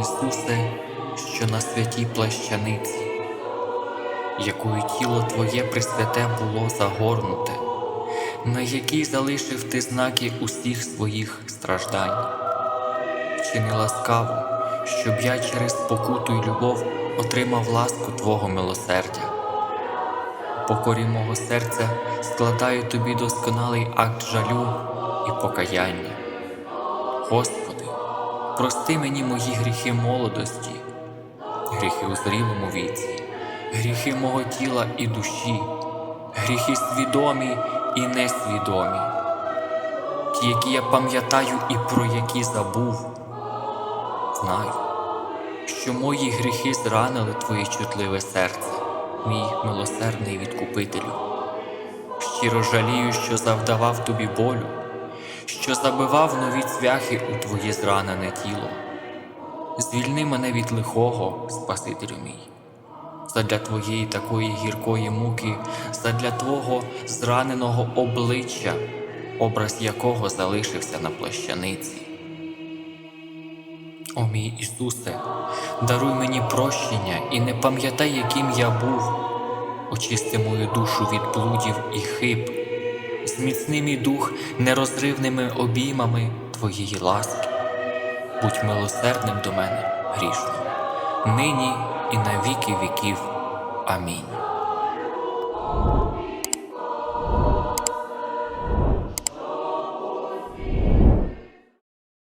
Ісусе, що на святій плащаниці, якою тіло Твоє присвяте було загорнуте, на якій залишив ти знаки усіх своїх страждань. Вчини ласкаво, щоб я через покуту й любов отримав ласку Твого милосердя. У покорі мого серця складаю тобі досконалий акт жалю і покаяння. Господи, прости мені мої гріхи молодості, гріхи у зрілому віці, гріхи мого тіла і душі, гріхи свідомі і несвідомі, ті, які я пам'ятаю і про які забув. Знаю, що мої гріхи зранили Твоє чутливе серце, мій милосердний відкупителю. Щиро жалію, що завдавав тобі болю, що забивав нові цвяхи у твоє зранене тіло. Звільни мене від лихого, Спасителю мій, задля твоєї такої гіркої муки, задля Твого зраненого обличчя, образ якого залишився на плащаниці. О мій Ісусе, даруй мені прощення і не пам'ятай, яким я був. Очисти мою душу від блудів і хиб, зміцни мій дух нерозривними обіймами Твоєї ласки. Будь милосердним до мене, грішно, нині і на віки віків. Амінь.